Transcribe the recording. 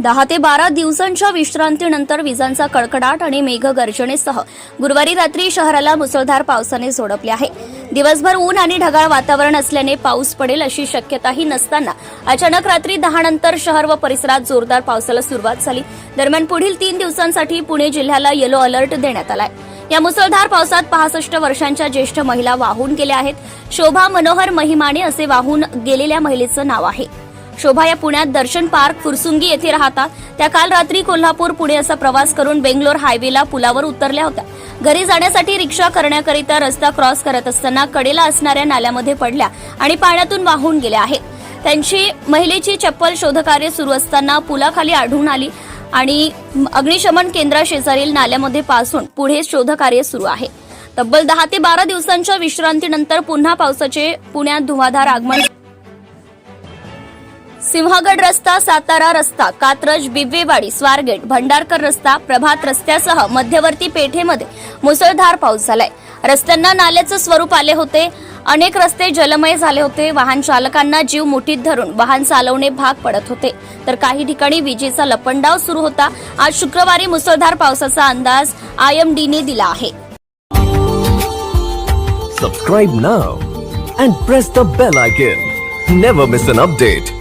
दहा ते बारा दिवसांच्या विश्रांतीनंतर विजांचा कडकडाट आणि मेघगर्जनेसह गुरुवारी रात्री शहराला मुसळधार पावसाने झोडपले आहे. दिवसभर ऊन आणि ढगाळ वातावरण असल्याने पाऊस पडेल अशी शक्यताही नसताना अचानक रात्री दहा नंतर शहर व परिसरात जोरदार पावसाला सुरुवात झाली. दरम्यान पुढील तीन दिवसांसाठी पुणे जिल्ह्याला येलो अलर्ट देण्यात आलाय. या मुसळधार पावसात पासष्ट वर्षांच्या ज्येष्ठ महिला वाहून गेल्या आहेत. शोभा मनोहर महिमाने असे वाहून गेलेल्या महिलेचं नाव आहे. शोभा या पुण्यात दर्शन पार्क फुरसुंगी येथे राहतात. त्या काल रात्री कोल्हापूर पुणे असा प्रवास करून बेंगलोर हायवेला पुलावर उतरल्या होत्या. घरी जाण्यासाठी रिक्षा करण्याकरिता रस्ता क्रॉस करत असताना कडेला असणाऱ्या नाल्यामध्ये पडल्या आणि पाण्यातून वाहून गेल्या आहेत. त्यांची महिलेची चप्पल शोधकार्य सुरू असताना पुलाखाली आढळून आली आणि अग्निशमन केंद्राशेजारील नाल्यामध्ये पासून पुढे शोधकार्य सुरू आहे. तब्बल दहा ते बारा दिवसांच्या विश्रांतीनंतर पुन्हा पावसाचे पुण्यात धुवाधार आगमन सिंहगड रस्ता सातारा रस्ता कात्रज बिब्वेवाडी स्वारगेट भंडारकर रस्ता प्रभात रस्त्यासह मध्यवर्ती पेठेमध्ये मुसळधार पाऊस झालाय. रस्त्यांना नाल्याचं स्वरूप आले होते. अनेक रस्ते जलमय झाले होते. वाहन चालकांना जीव मुठीत धरून वाहन चालवणे भाग पडत होते. तर काही ठिकाणी विजेचा लपंडाव सुरू होता. आज शुक्रवारी मुसळधार पावसाचा अंदाज आयएमडीने दिला आहे. Subscribe now and press the bell icon never miss an update